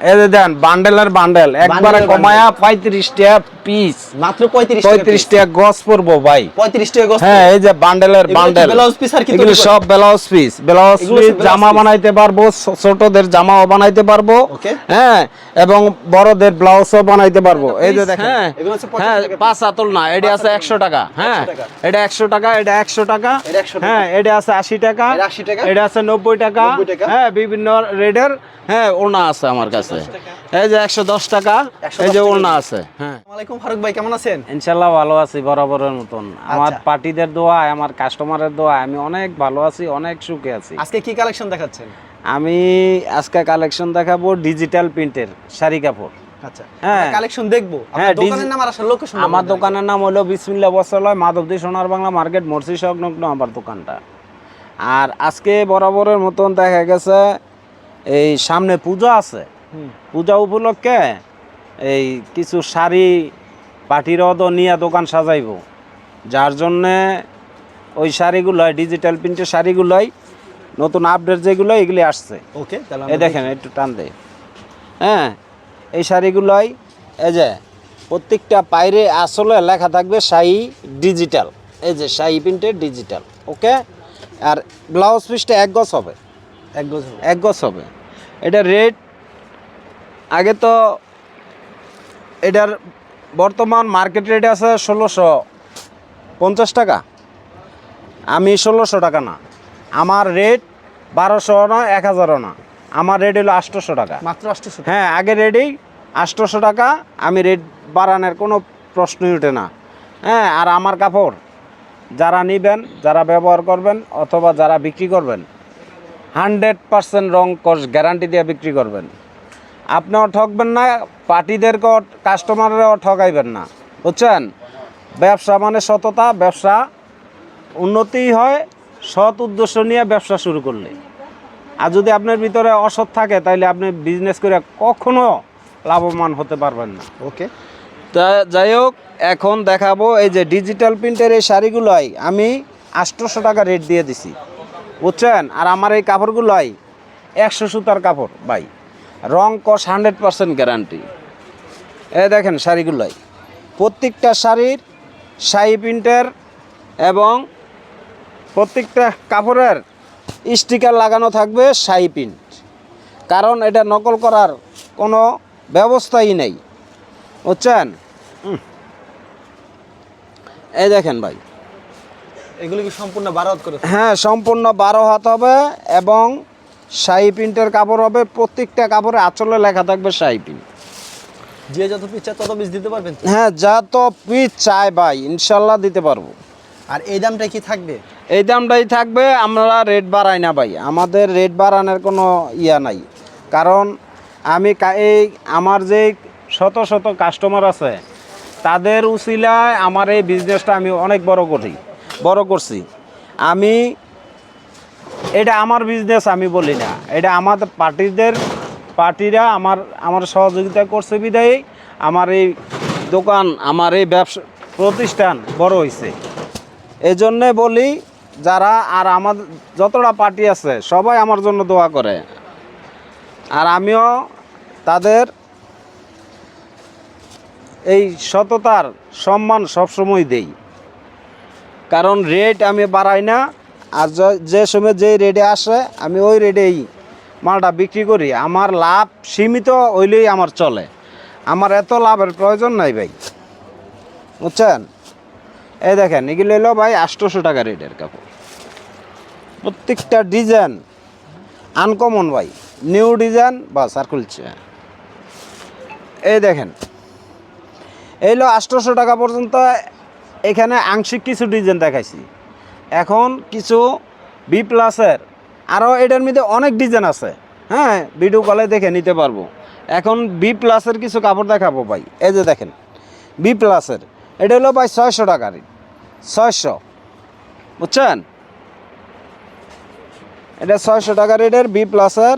এই যে দেন বান্ডেলের বান্ডেল একবারে কমায়া পঁয়ত্রিশ টাকা পিস মাত্র পঁয়ত্রিশ পঁয়ত্রিশ টাকা গজ পড়ব ভাই। পঁয়ত্রিশ টাকা গজ হ্যাঁ এই যে বান্ডেলের বান্ডেল blouse piece আর কি এগুলো সব ব্লাউজ পিস ব্লাউজ পিস জামা বানাইতে পারব ছোটদের জামাও বানাইতে পারব। হ্যাঁ এবং বড়দের ব্লাউজও বানাইতে পারব। এই যে দেখেন। হ্যাঁ, হ্যাঁ এগুলো হচ্ছে 25 টাকা পাঁচ আতল না এটা আছে একশো টাকা। হ্যাঁ এটা একশো টাকা এটা একশো টাকা। 100 টাকা। হ্যাঁ এটা আছে আশি টাকা। এটা 80 টাকা। এটা আছে নব্বই টাকা। 90 টাকা। হ্যাঁ বিভিন্ন রেডের। হ্যাঁ ওড়না আছে আমার কাছে। এই যে একশো দশ টাকা এই যে। ওড়না আছে। হ্যাঁ। আসসালামু আলাইকুম ফারুক ভাই কেমন আছেন? ইনশাল্লাহ ভালো আছি বরাবরের মতন। আমার আচ্ছা। পার্টিদের দোয়ায় আমার কাস্টমারের দোয়ায় আমি অনেক ভালো আছি অনেক সুখে আছি। আজকে কি কালেকশন দেখাচ্ছেন? আমি আজকে কালেকশন দেখাবো ডিজিটাল প্রিন্টের শাড়ি কাপড়। আচ্ছা। হ্যাঁ। কালেকশন দেখব। হ্যাঁ, আমার দোকানের নাম হলো বিসমিল্লা বস্ত্রালয় মাধবদী সোনার বাংলা মার্কেট মর্সি সংলগ্ন আমার দোকানটা। আর আজকে বরাবরের মতন দেখা গেছে এই সামনে পূজা আছে। পূজা উপলক্ষে এই কিছু শাড়ি পাটিরদ নিয়ে দোকান সাজাইব। যার জন্যে ওই শাড়িগুলোই ডিজিটাল প্রিন্টের শাড়িগুলোই নতুন আপডেট যেগুলো এগুলি আসছে। ওকে তাহলে এই দেখেন একটু টান দে হ্যাঁ এই শাড়িগুলোই এই যে প্রত্যেকটা পায়রে আসলে লেখা থাকবে শাহি ডিজিটাল এই যে শাহি প্রিন্টের ডিজিটাল ওকে আর ব্লাউজ পিসটা এক গজ হবে। এক গজ হবে। এক গজ হবে। এটা রেট আগে তো এটার বর্তমান মার্কেট রেট আছে ষোলোশো পঞ্চাশ টাকা। আমি ষোলোশো টাকা না। আমার রেট বারোশো না এক হাজারও না। আমার রেট হলো আটশোশো টাকা। মাত্র আটশোশো হ্যাঁ আগে রেটেই আটশোশো টাকা। আমি রেট বাড়ানোর কোনো প্রশ্নই ওঠে না। হ্যাঁ আর আমার কাপড় যারা নেবেন যারা ব্যবহার করবেন অথবা যারা বিক্রি করবেন হান্ড্রেড পার্সেন্ট রং কস গ্যারান্টি দিয়ে বিক্রি করবেন। আপনিও ঠকবেন না পার্টিদেরকেও কাস্টমাররাও ঠকাইবেন না। বুঝছেন? ব্যবসা মানে সততা ব্যবসা উন্নতি হয় সৎ উদ্দেশ্য নিয়ে ব্যবসা শুরু করলে। আর যদি আপনার ভিতরে অসৎ থাকে তাহলে আপনি বিজনেস করে কখনো লাভবান হতে পারবেন না। ওকে। তা যাই হোক এখন দেখাবো এই যে ডিজিটাল প্রিন্টের এই শাড়িগুলোই আমি আটশোশো টাকা রেট দিয়ে দিছি। বুঝছেন? আর আমার এই কাপড়গুলোই একশো সুতার কাপড় ভাই। রং কস হান্ড্রেড পার্সেন্ট গ্যারান্টি। এ দেখেন শাড়িগুলোই। প্রত্যেকটা শাড়ির শাড়ি প্রিন্টের এবং প্রত্যেকটা কাপড়ের স্টিকার লাগানো থাকবে শাড়ি প্রিন্ট। কারণ এটা নকল করার কোনো ব্যবস্থাই নেই। বুঝছেন। এই দেখেন ভাই। এগুলো কি সম্পূর্ণ হাত করে? হ্যাঁ সম্পূর্ণ বারো হাত হবে এবং শাহি প্রিন্টের কাপড় হবে প্রত্যেকটা কাপড়ে আঁচলে লেখা থাকবে শাহি প্রিন্ট। যে যত পিস চায় তত পিস দিতে পারবেন হ্যাঁ যা তো পিস চাই ভাই ইনশাল্লাহ দিতে পারব। আর এই দামটা কি থাকবে? এই দামটাই থাকবে আমরা রেট বাড়াই না ভাই আমাদের রেট বাড়ানোর কোনো ইয়া নাই। কারণ আমি এই আমার যে শত শত কাস্টমার আছে তাদের উসিলায় আমার এই বিজনেসটা আমি অনেক বড় করি বড় করছি। আমি এটা আমার বিজনেস আমি বলি না। এটা আমাদের পার্টিদের, পার্টিরা আমার আমার সহযোগিতা করছে বিদায়ী। আমার এই দোকান, আমার এই ব্যবসা, প্রতিষ্ঠান বড় হয়েছে এই জন্যে বলি, যারা আর আমার যতটা পার্টি আছে, সবাই আমার জন্য দোয়া করে। আর আমিও তাদের এই সততার সম্মান সবসময় দেই। কারণ রেট আমি বাড়াই না আর যে সময় যে রেডে আসে, আমি ওই রেডেই মালটা বিক্রি করি। আমার লাভ সীমিত হইলেই আমার চলে। আমার এত লাভের প্রয়োজন নাই ভাই। বুঝছেন? এই দেখেন, এগুলো এলো ভাই আটশোশো টাকা রেটের কাপড়। প্রত্যেকটা ডিজাইন আনকমন ভাই। নিউ ডিজাইন বাস আর খুলছে এই দেখেন এইলো আটশোশো টাকা পর্যন্ত এখানে আংশিক কিছু ডিজাইন দেখাইছি। এখন কিছু বি প্লাসের আরও এটার মধ্যে অনেক ডিজাইন আছে। হ্যাঁ ভিডিও কলে দেখে নিতে পারব। এখন বি প্লাসের কিছু কাপড় দেখাবো ভাই। এই যে দেখেন বি প্লাসের এটা হলো ভাই ছয়শো টাকার ছয়শো। বুঝছেন? এটা ছয়শো টাকা রেটের বি প্লাসের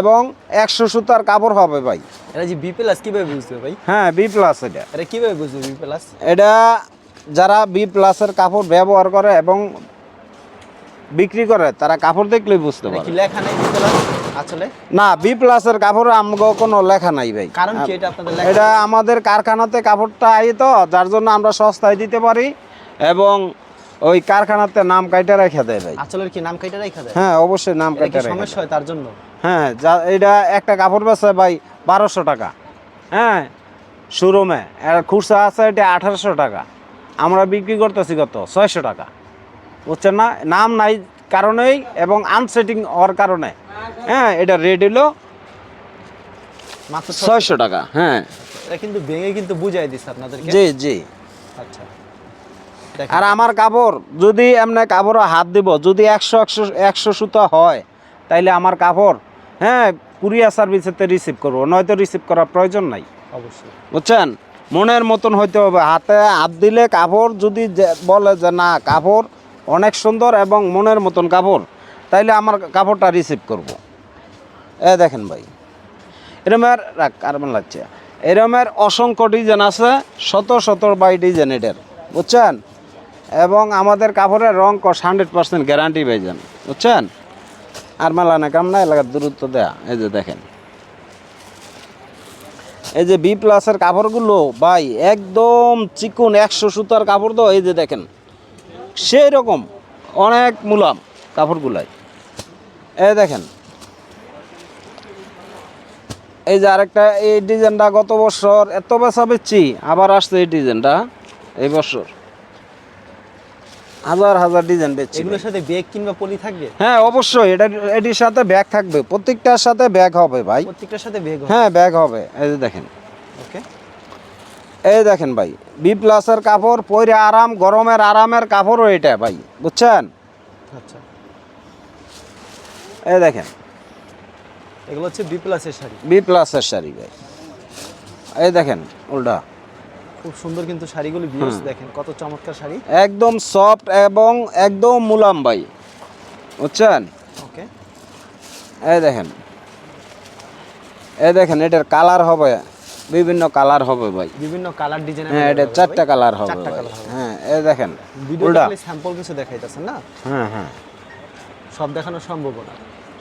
এবং একশো সুতার কাপড় হবে ভাই। এটা যে বি প্লাস কীভাবে বুঝবে ভাই? হ্যাঁ বি প্লাস এটা। এটা কীভাবে বুঝবে বি প্লাস এটা যারা বি প্লাসের কাপড় ব্যবহার করে এবং বিক্রি করে তারা কাপড় দেখলেই বুঝতে কি পারে লেখা নেই আসলে? না বি প্লাসের কাপড়ে আমগো কোনো লেখা নাই ভাই। কারণ কি এটা আপনাদের লেখা? এটা আমাদের কারখানাতে কাপড়টা আই তো যার জন্য আমরা সস্তায় দিতে পারি এবং ওই কারখানাতে নাম কাইটা রেখে দেয় ভাই। আঁচলের কি নাম কাইটা রেখা দেয়? হ্যাঁ অবশ্যই নাম কাইটা রেখে সমস্যা হয় তার জন্য? হ্যাঁ যা এটা একটা কাপড় বেচে ভাই বারোশো টাকা। হ্যাঁ শোরুমে। আর খুচরা আছে এটা আঠারোশো টাকা। আমরা বিক্রি করতেছি কত? ছয়শো টাকা। বুঝছেন না? নাম নাই কারণেই এবং আনসেটিং হওয়ার কারণে। হ্যাঁ এটা রেট হলো মাত্র ছয়শো টাকা হ্যাঁ। এটা কিন্তু ভেঙে কিন্তু বুঝাই দিচ্ছে আপনাদেরকে। জি জি। আচ্ছা। আর আমার কাপড় যদি এমনি কাপড়ে হাত দিব যদি একশো একশো একশো সুতো হয় তাইলে আমার কাপড় হ্যাঁ কুরিয়ার সার্ভিসেতে রিসিভ করব। নয়তো রিসিভ করার প্রয়োজন নাই। অবশ্যই। বুঝছেন? মনের মতন হইতে হবে। হাতে হাত দিলে কাপড় যদি বলে যে না, কাপড় অনেক সুন্দর এবং মনের মতন কাপড়, তাইলে আমার কাপড়টা রিসিভ করব। এ দেখেন ভাই, এরমের, রাখ কারণ লাগছে। এরমের অসংখ্য ডিজাইন আছে, শত শত বাই ডিজাইন এটার বুঝছেন? এবং আমাদের কাপড়ের রং কস হান্ড্রেড পার্সেন্ট গ্যারান্টি পাইছেন, বুঝছেন? আর মেলা না কাম না এলাকার দূরত্ব দেয়া, এই যে দেখেন। এই যে বি প্লাসের কাপড়গুলো, ভাই, একদম চিকুন একশো সুতার কাপড় তো, এই যে দেখেন সেই রকম অনেক মুলাম কাপড়গুলাই। এই দেখেন, এই যে আরেকটা, এই ডিজাইনটা গত বছর এত বেচা বেচছি আবার আসছে এই ডিজাইনটা, এই বছর। হাজার হাজার ডিজাইন বেচছি এগুলোর সাথে বেগ কিংবা পলি থাকবে? হ্যাঁ অবশ্যই। এটা এটির সাথে ব্যাগ থাকবে। প্রত্যেকটার সাথে ব্যাগ হবে ভাই। প্রত্যেকটার সাথে বেগ হ্যাঁ ব্যাগ হবে। এই যে দেখেন। ওকে এই দেখেন ভাই। বি প্লাসের কাপড় পরে আরাম গরমের আরামের কাপড়ও এটা ভাই। বুঝছেন? আচ্ছা। এই দেখেন। এগুলো হচ্ছে বি প্লাসের শাড়ি। বি প্লাসের শাড়ি ভাই। এই দেখেন উল্টা। খুব সুন্দর কিন্তু শাড়িগুলো ভিউস দেখেন কত চমৎকার শাড়ি। একদম সফট এবং একদম মুলাম ভাই বুঝছেন? ওকে। এই দেখেন এই দেখেন এটার কালার হবে বিভিন্ন কালার হবে ভাই। বিভিন্ন কালার ডিজাইন হ্যাঁ এটা চারটা কালার হবে চারটা কালার হবে। হ্যাঁ এই দেখেন ভিডিও উল্টা। স্যাম্পল কিছু দেখাইতেছেন না? হ্যাঁ হ্যাঁ। সব দেখানো সম্ভব না।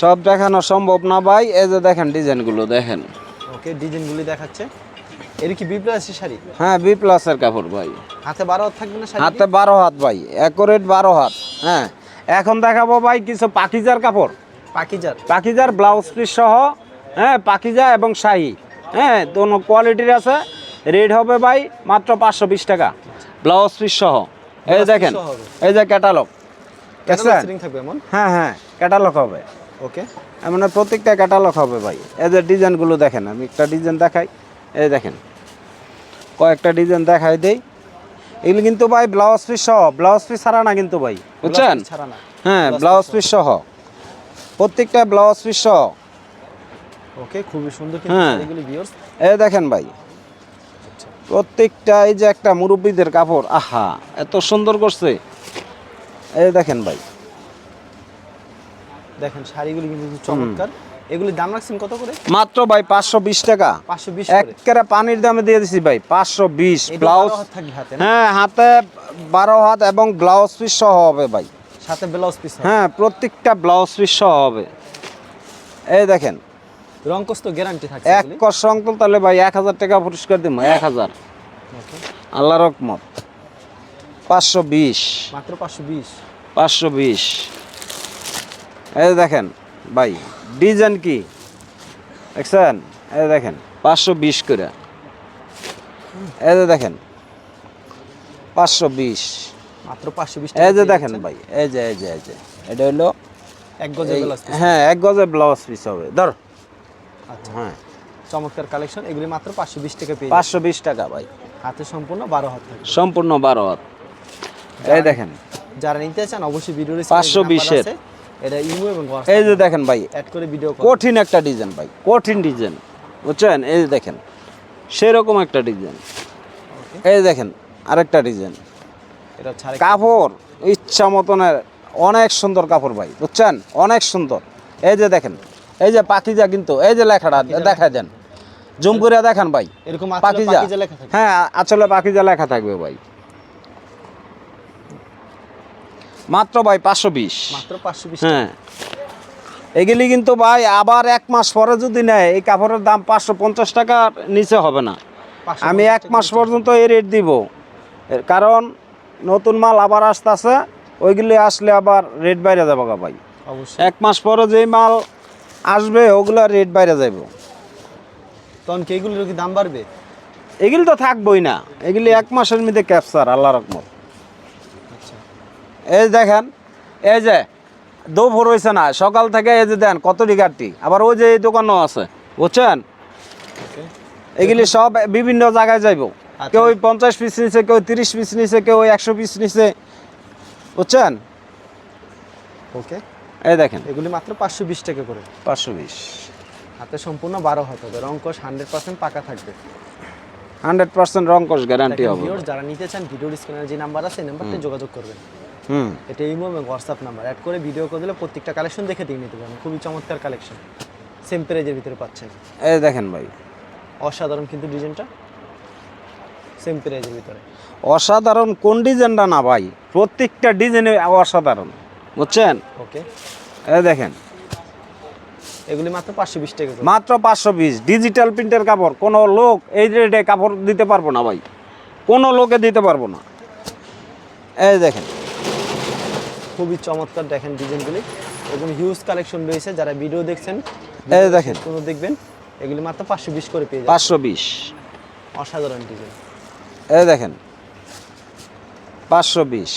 সব দেখানো সম্ভব না ভাই এই যে দেখেন ডিজাইনগুলো দেখেন। ওকে ডিজাইনগুলি দেখাচ্ছে। এর কি বি প্লাসের শাড়ি? হ্যাঁ বি প্লাসের কাপড় ভাই। হাতে বারো হাত থাকবে না শাড়ি হাতে বারো হাত ভাই। অ্যাকোরেট বারো হাত হ্যাঁ। এখন দেখাবো ভাই কিছু পাকিজার কাপড়। পাকিজার? পাকিজার ব্লাউজ পিস সহ হ্যাঁ পাকিজা এবং শাহি হ্যাঁ দোনো কোয়ালিটির আছে। রেট হবে ভাই মাত্র পাঁচশো বিশ টাকা। ব্লাউজ পিস সহ। এই দেখেন এই যে ক্যাটালগ হ্যাঁ হ্যাঁ ক্যাটালগ হবে। ওকে মানে প্রত্যেকটা ক্যাটালগ হবে ভাই। এই যে ডিজাইনগুলো দেখেন আমি একটা ডিজাইন দেখাই। এই দেখেন কয়েকটা ডিজাইন দেখাই দেই। এগুলো কিন্তু ভাই ব্লাউজ পিস সহ ব্লাউজ পিস ছাড়া না কিন্তু ভাই। বুঝছেন? Blouse ছাড়া না। হ্যাঁ ব্লাউজ পিস সহ। প্রত্যেকটা ব্লাউজ পিস সহ। ওকে খুবই সুন্দর কিন্তু হ্যাঁ। ভিউয়ার্স এই দেখেন ভাই প্রত্যেকটা এই যে একটা মুরব্বীদের কাপড় আহা এত সুন্দর করছে। এই দেখেন ভাই। দেখেন শাড়িগুলি কিন্তু চমৎকার। এগুলি দাম রাখছেন কত করে? মাত্র ভাই পাঁচশো বিশ টাকা। পাঁচশো বিশ একেবারে পানির দামে দিয়ে দিছি ভাই পাঁচশো বিশ ব্লাউজ? হ্যাঁ হাতে বারো হাত এবং ব্লাউজ পিস সহ হবে ভাই। সাথে ব্লাউজ পিস হ্যাঁ প্রত্যেকটা ব্লাউজ পিস সহ হবে। এই দেখেন। রং কষ্ট গ্যারান্টি থাকছে এক। কষ তো তাহলে ভাই এক হাজার টাকা পুরস্কার দিব এক হাজার। আল্লাহ রকমত পাঁচশো বিশ। মাত্র পাঁচশো বিশ। পাঁচশো বিশ। এই দেখেন ভাই ডিজাইন কি? দেখছেন? এই দেখেন পাঁচশো বিশ করে। এই যে দেখেন পাঁচশো বিশ। মাত্র পাঁচশো বিশ এই যে দেখেন ভাই এই যে এই যে এই যে এটা হলো এক ব্লাউজ হ্যাঁ এক গজে ব্লাউজ পিস হবে। ধর। আচ্ছা। হ্যাঁ। চমৎকার কালেকশন এগুলি মাত্র পাঁচশো বিশ টাকা পেয়ে পাঁচশো বিশ টাকা ভাই। হাতে সম্পূর্ণ বারো হাত সম্পূর্ণ বারো হাত। এই দেখেন। যারা নিতে চান অবশ্যই ভিডিও 520 এর। এটা ইমো এবং এই যে দেখেন ভাই অ্যাড করে ভিডিও কঠিন একটা ডিজাইন ভাই কঠিন ডিজাইন বুঝছেন? এই যে দেখেন সেরকম একটা ডিজাইন এই যে দেখেন আরেকটা ডিজাইন এটা কাপড় ইচ্ছা মতনের অনেক সুন্দর কাপড় ভাই বুঝছেন? অনেক সুন্দর। এই যে দেখেন এই যে পাখিজা কিন্তু এই যে লেখাটা দেখা দেন জুম করে দেখান ভাই এরকম পাখিজা হ্যাঁ আসলে পাখিজা লেখা থাকবে ভাই। মাত্র ভাই পাঁচশো বিশ। মাত্র পাঁচশো বিশ। হ্যাঁ। এগুলি কিন্তু ভাই আবার এক মাস পরে যদি নেয় এই কাপড়ের দাম পাঁচশো পঞ্চাশ টাকার নিচে হবে না। আমি এক মাস পর্যন্ত এই রেট দিব। কারণ নতুন মাল আবার আসতেছে ওইগুলি আসলে আবার রেট বাইরে যাব গা ভাই। এক মাস পরে যেই মাল আসবে ওগুলো রেট বাইরে যাইব। তখন কি এগুলোর কি দাম বাড়বে? এগুলি তো থাকবোই না। এগুলি এক মাসের মধ্যে ক্যাপচার আল্লাহ রকমত এই দেখেন এই যে দুপুর হয়েছে না সকাল থেকে এই যে দেন কত টিকারটি আবার ওই যে এই দোকানও আছে বুঝছেন? এগুলি সব বিভিন্ন জায়গায় যাইব। আচ্ছা। কেউ পঞ্চাশ পিস নিছে কেউ তিরিশ পিস নিছে কেউ ওই একশো পিস নিছে বুঝছেন? ওকে এই দেখেন। এগুলি মাত্র পাঁচশো বিশ টাকা করে। পাঁচশো বিশ। হাতে সম্পূর্ণ বারো হাত হবে রঙ্কশ হান্ড্রেড পার্সেন্ট পাকা থাকবে। হান্ড্রেড পার্সেন্ট রঙ্কশ গ্যারান্টি হবে। যারা নিতে চান ভিডিওর স্ক্রিনের যে নাম্বার আছে এই নাম্বারতে যোগাযোগ করবেন। এটা ইমো এবং হোয়াটসঅ্যাপ নাম্বার অ্যাড করে ভিডিও করে দিলে প্রত্যেকটা কালেকশন দেখে দিয়ে নিতে পারেন খুবই চমৎকার কালেকশন সেম প্রাইজের ভিতরে পাচ্ছেন। এই দেখেন ভাই। অসাধারণ কিন্তু ডিজাইনটা সেম প্রাইজের ভিতরে। অসাধারণ কোন ডিজাইনটা না ভাই? প্রত্যেকটা ডিজাইনে অসাধারণ। বুঝছেন? ওকে এই দেখেন। এগুলি মাত্র পাঁচশো বিশ টাকা মাত্র পাঁচশো বিশ। ডিজিটাল প্রিন্টের কাপড়। কোনো লোক এই রেটে কাপড় দিতে পারব না ভাই। কোনো লোকে দিতে পারব না। এই দেখেন। খুবই চমৎকার দেখেন ডিজাইনগুলি এবং হিউজ কালেকশন রয়েছে। যারা ভিডিও দেখছেন এই দেখেন। কোনো দেখবেন এগুলি মাত্র পাঁচশো বিশ করে পেয়ে পাঁচশো বিশ। অসাধারণ ডিজাইন এই দেখেন পাঁচশো বিশ।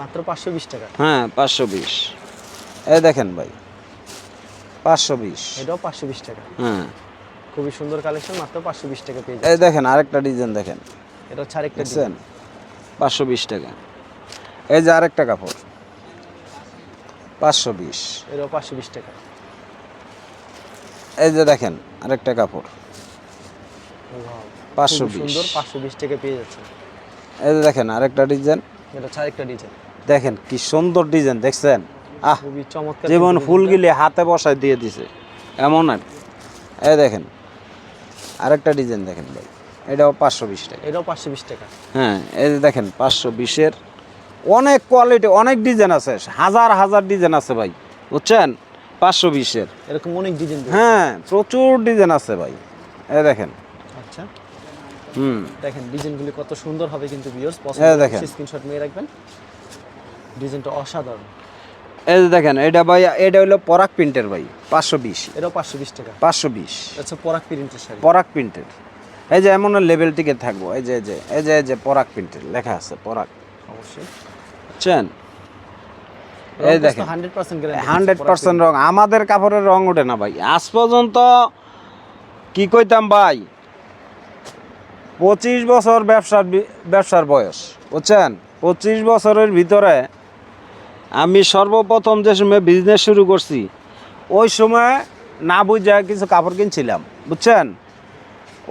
মাত্র পাঁচশো বিশ টাকা। হ্যাঁ পাঁচশো বিশ। এ দেখেন ভাই পাঁচশো বিশ। এটাও পাঁচশো বিশ টাকা। হ্যাঁ। খুবই সুন্দর কালেকশন মাত্র পাঁচশো বিশ টাকা পেয়ে এই দেখেন আরেকটা ডিজাইন দেখেন। এটা হচ্ছে আরেকটা ডিজাইন পাঁচশো বিশ টাকা। এই যে আরেকটা কাপড়। পাঁচশো বিশ। এটাও পাঁচশো বিশ টাকা। এই যে দেখেন আরেকটা কাপড়। পাঁচশো বিশ। সুন্দর পাঁচশো বিশ টাকা পেয়ে যাচ্ছে এই যে দেখেন আরেকটা ডিজাইন। এটা হচ্ছে আরেকটা ডিজাইন। দেখেন কি সুন্দর ডিজাইন দেখছেন? আহ খুবই চমৎকার যেমন ফুলগুলি হাতে বসায় দিয়ে দিছে। এমন আর। এই দেখেন আরেকটা ডিজাইন দেখেন ভাই। এটাও পাঁচশো বিশ টাকা। এটাও পাঁচশো বিশ টাকা। হ্যাঁ এই যে দেখেন পাঁচশো বিশের অনেক কোয়ালিটি অনেক ডিজাইন আছে। হাজার হাজার ডিজাইন আছে ভাই বুঝছেন? পাঁচশো বিশের। এরকম অনেক ডিজাইন হ্যাঁ প্রচুর ডিজাইন আছে ভাই। এই দেখেন। আচ্ছা। হুম। দেখেন ডিজাইনগুলি কত সুন্দর হবে কিন্তু ভিউয়ার্স পছন্দ দেখেন। স্ক্রিনশট নিয়ে রাখবেন। ডিজাইনটা অসাধারণ। এই যে দেখেন এটা ভাই এটা হলো পরাক প্রিন্টের ভাই পাঁচশো বিশ। এটাও পাঁচশো বিশ টাকা। পাঁচশো বিশ। হচ্ছে পরাগ প্রিন্টের শাড়ি। পরাক প্রিন্টের এই যে এমন লেভেল টিকে থাকব। এই যে এই যে এই যে এই যে পরাক প্রিন্টের লেখা আছে পরাক অবশ্যই। বুঝছেন এই দেখেন। হান্ড্রেড পার্সেন্ট রং। আমাদের কাপড়ের রং ওঠে না ভাই। আজ পর্যন্ত কি কইতাম ভাই? পঁচিশ বছর ব্যবসার ব্যবসার বয়স বুঝছেন? পঁচিশ বছরের ভিতরে আমি সর্বপ্রথম যে সময় বিজনেস শুরু করছি ওই সময় না বুঝে কিছু কাপড় কিনছিলাম বুঝছেন?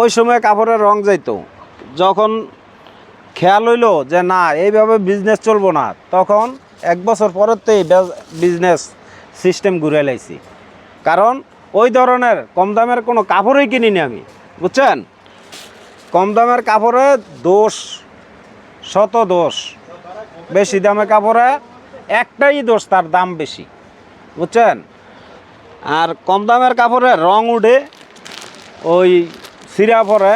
ওই সময় কাপড়ের রং যাইতো। যখন খেয়াল হইল যে না, এইভাবে বিজনেস চলবো না। তখন এক বছর পরেতেই বিজনেস সিস্টেম ঘুরে লাইছি। কারণ ওই ধরনের কম দামের কোনো কাপড়ই কিনিনি আমি, বুঝছেন? কম দামের কাপড়ে দোষ, শত দোষ। বেশি দামে কাপড়ে একটাই দোষ, তার দাম বেশি, বুঝছেন? আর কম দামের কাপড়ে রং উঠে, ওই সিরা পরে,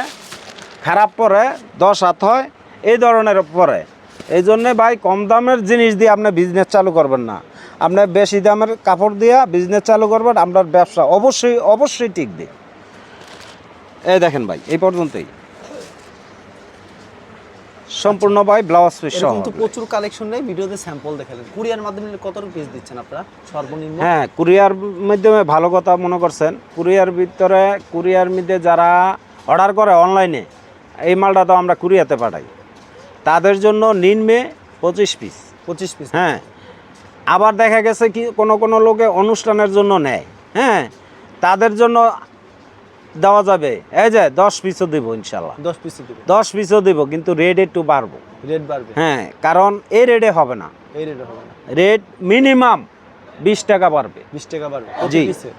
খারাপ পরে দশ হাত হয় এই ধরনের পরে। এই জন্যে ভাই কম দামের জিনিস দিয়ে আপনি বিজনেস চালু করবেন না। আপনি বেশি দামের কাপড় দিয়ে বিজনেস চালু করবেন আপনার ব্যবসা অবশ্যই অবশ্যই টিকবে। এই দেখেন ভাই এই পর্যন্তই। সম্পূর্ণ ভাই ব্লাউজ পিস সহ। এরকম প্রচুর কালেকশন নেই ভিডিওতে স্যাম্পল দেখালেন কুরিয়ার মাধ্যমে কত পিস দিচ্ছেন আপনারা? সর্বনিম্ন? হ্যাঁ কুরিয়ার মাধ্যমে ভালো কথা মনে করছেন। কুরিয়ার ভিতরে কুরিয়ার মধ্যে যারা অর্ডার করে অনলাইনে এই মালটা তো আমরা কুরিয়াতে পাঠাই। তাদের জন্য নিম্নে পঁচিশ পিস পঁচিশ পিস হ্যাঁ। আবার দেখা গেছে কি কোনো কোনো লোকে অনুষ্ঠানের জন্য নেয়। হ্যাঁ। তাদের জন্য দেওয়া যাবে। এই যে দশ পিসও দেবো ইনশাল্লাহ দশ পিসও দেবে। দশ পিসও দেবো কিন্তু রেট একটু বাড়বো। রেট বাড়বে। হ্যাঁ কারণ এই রেটে হবে না। এই রেট হবে না। রেট মিনিমাম বিশ টাকা বাড়বে। বিশ টাকা বাড়বে। জি। জি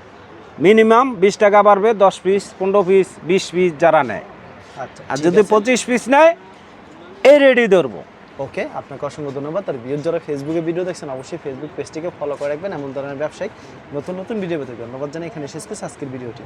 মিনিমাম বিশ টাকা বাড়বে দশ পিস পনেরো পিস বিশ পিস যারা নেয়। আচ্ছা আর যদি পঁচিশ পিস নেয় এই রেডি ধরবো। ওকে, আপনাকে অসংখ্য ধন্যবাদ। তার ভিডিও যারা ফেসবুকে ভিডিও দেখছেন, অবশ্যই ফেসবুক পেজটিকে ফলো করে রাখবেন। এমন ধরনের ব্যবসায়ী নতুন নতুন ভিডিও পেতে ধন্যবাদ জানাই। এখানে শেষ করছি আজকের ভিডিওটি